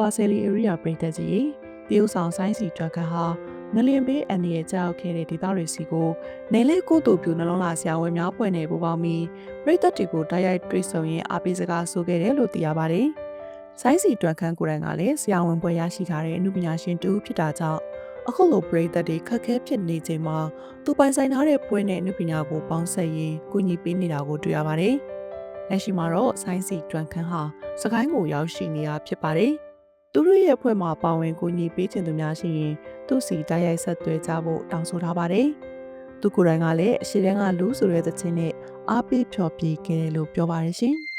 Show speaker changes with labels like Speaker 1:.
Speaker 1: ဝါဆယ်လီအရိယာပြည်သက်ကြီးတရုတ်ဆောင်ဆိုင်းစီတွက်ခတ်ဟာငလျင်ဘေးအန်ဒီရဲ့ကြောက်ခဲ့တဲ့ဒေသတွေစီကိုနေလေးကိုတူပြူနှလုံးလာဆရာဝန်များဖွဲ့နေပူပေါင်းပြီးပြည်သက်တွေကိုတိုက်ရိုက်တွေ့ဆုံရင်းအားပေးစကားဆိုခဲ့တယ်လို့သိရပါတယ်။ဆိုင်းစီတွက်ခန့်ကိုယ်တိုင်ကလည်းဆရာဝန်ပွဲရရှိထားတဲ့အမှုပညာရှင်တူဖြစ်တာကြောင့်အခုလိုပြည်သက်တွေခက်ခဲဖြစ်နေချိန်မှာသူပိုင်ဆိုင်ထားတဲ့ပွဲနဲ့အမှုပညာကိုပေါင်းစပ်ရင်းကူညီပေးနေတာကိုတွေ့ရပါတယ်။ လက်ရှိမှာတော့ဆိုင်းစီတွက်ခန့်ဟာစကိုင်းကိုရောက်ရှိနေတာဖြစ်ပါတယ်။သူတို့ရဲ့အဖွဲ့မှာပါဝင်ကူညီပေးခြင်းသူများရှိရင်သူ့စီတိုက်ရိုက်ဆက်သွဲကြဖို့တောင်းဆိုထားပါတယ်။သူကိုယ်တိုင်ကလည်းအရှိတန်းကလူဆိုတဲ့သချင်းနဲ့အားပေးဖျော်ဖြေခဲ့တယ်လို့ပြောပါတယ်ရှင်။